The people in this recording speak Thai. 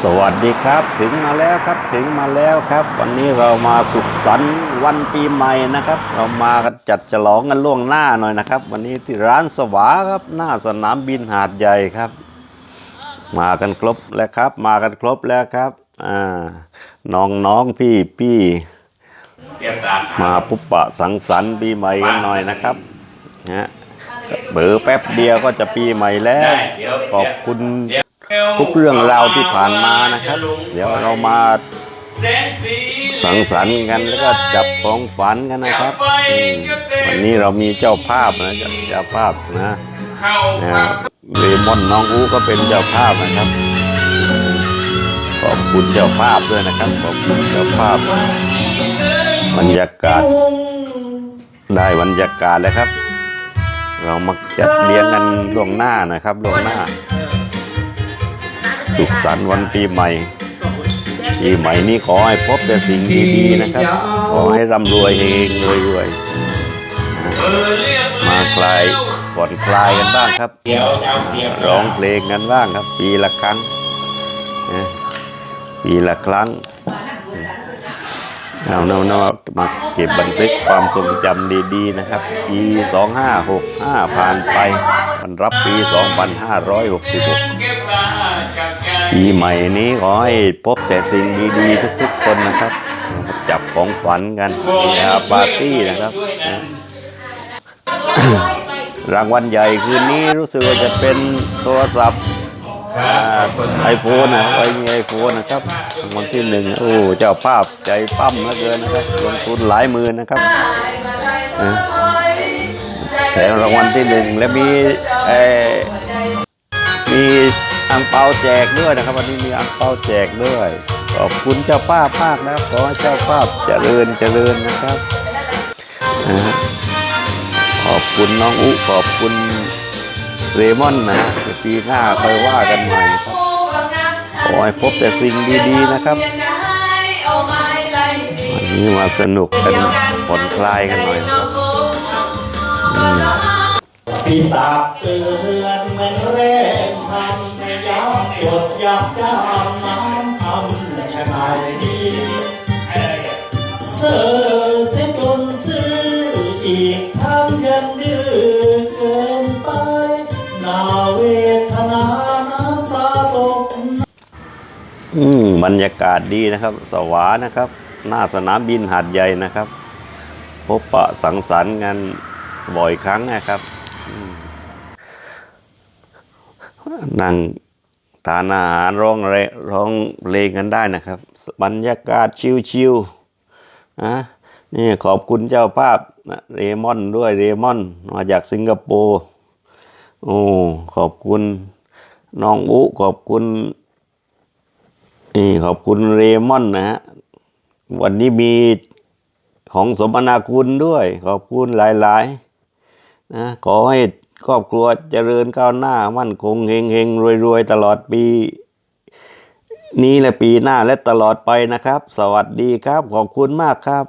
สวัสดีครับถึงมาแล้วครับถึงมาแล้วครับ วันนี้เรามาสุขสันต์วันปีใหม่นะครับ เรามากันจัดฉลองกันล่วงหน้าหน่อยนะครับ วันนี้ที่ร้านสวาครับหน้าสนามบินหาดใหญ่ครับ มากันครบแล้วครับ มากันครบแล้วครับอ่าน้องน้องพี่พี่เก็บราคามาปุ๊บปะสังสรรค์ปีใหม่กันหน่อยนะครับนะเบอแป๊บเดียวก็จะปีใหม่แล้วได้เดี๋ยวขอบคุณเดี๋ยว ทุกเรื่องราวที่ผ่านมานะครับ เดี๋ยวเรามาแสงสีสังสรรค์กันแล้วก็จับของฝันกันนะครับอืมวันนี้เรามีเจ้าภาพนะเจ้าภาพนะเข้านะมาเรมอนน้องอูก็เป็นเจ้าภาพนะครับขอบคุณเจ้าภาพด้วยนะครับขอบคุณเจ้าภาพบรรยากาศ ได้บรรยากาศแล้วครับ เรามาจัดเลี้ยงกันล่วงหน้านะครับล่วงหน้า สุขสันต์วันปีใหม่ปีใหม่นี้ขอให้พบแต่สิ่งดีๆนะครับ ขอให้ร่ำรวยเองรวยรวยมาคลายผ่อนคลายกันบ้างครับเดี๋ยวร้องเพลงกันบ้างครับ ปีละครั้งปีละครั้งเอาเนาเนามาเก็บบันทึกความทรงจำดีๆนะครับ ปี 2565 ผ่านไป มันรับปี 2566 ปีใหม่นี้ขอให้พบแต่สิ่งดีๆทุกๆคนนะครับ จับของฝันกันมีอาปาร์ตี้นะครับนะรางวัลใหญ่คืนนี้รู้สึกว่าจะเป็นโทรศัพท์ไอโฟนนะไว้มีไอโฟนนะครับรางวัลที่หนึ่งโอ้เจ้าภาพใจปั้มเหลือเกินนะครับลงทุนหลายหมื่นนะครับนะแต่รางวัลที่หนึ่งและมีเออมี อังเปาแจกด้วยนะครับ วันนี้มีอังเปาแจกด้วยขอบคุณเจ้าภาพมากนะครับขอให้เจ้าภาพเจริญเจริญนะครับนะฮะขอบคุณน้องอุขอบคุณเรมอนนะฮะเดี๋ยวปีหน้าค่อยว่ากันใหม่ครับขอให้พบแต่สิ่งดีๆนะครับวันนี้มาสนุกกันผ่อนคลายกันหน่อยนะครับพี่ตากเตือนเหมือนแรงทำไม่ ย้ำจดยับยั้งน้ำทำใช่ไหมเสือเสียจนซื้ออีกทำยังดื้อเกินไปนาเวทนาน้ำตาตกอืมบรรยากาศดีนะครับ สวานะครับ หน้าสนามบินหาดใหญ่นะครับ พบปะสังสรรค์กันบ่อยครั้งนะครับนั่ง ทานอาหารร้องเร้องเพลงกันได้นะครับ บรรยากาศชิวๆนะนี่ขอบคุณเจ้าภาพนะเรมอนด้วยเรมอนมาจากสิงคโปร์โอ้ขอบคุณน้องอุขอบคุณนี่ขอบคุณเรมอนนะฮะวันนี้มีของสมนาคุณด้วย ขอบคุณหลายๆนะขอให้ ครอบครัวเจริญก้าวหน้ามั่นคงเฮงเฮงรวยรวยตลอดปี นี้และปีหน้าและตลอดไปนะครับ สวัสดีครับ ขอบคุณมากครับ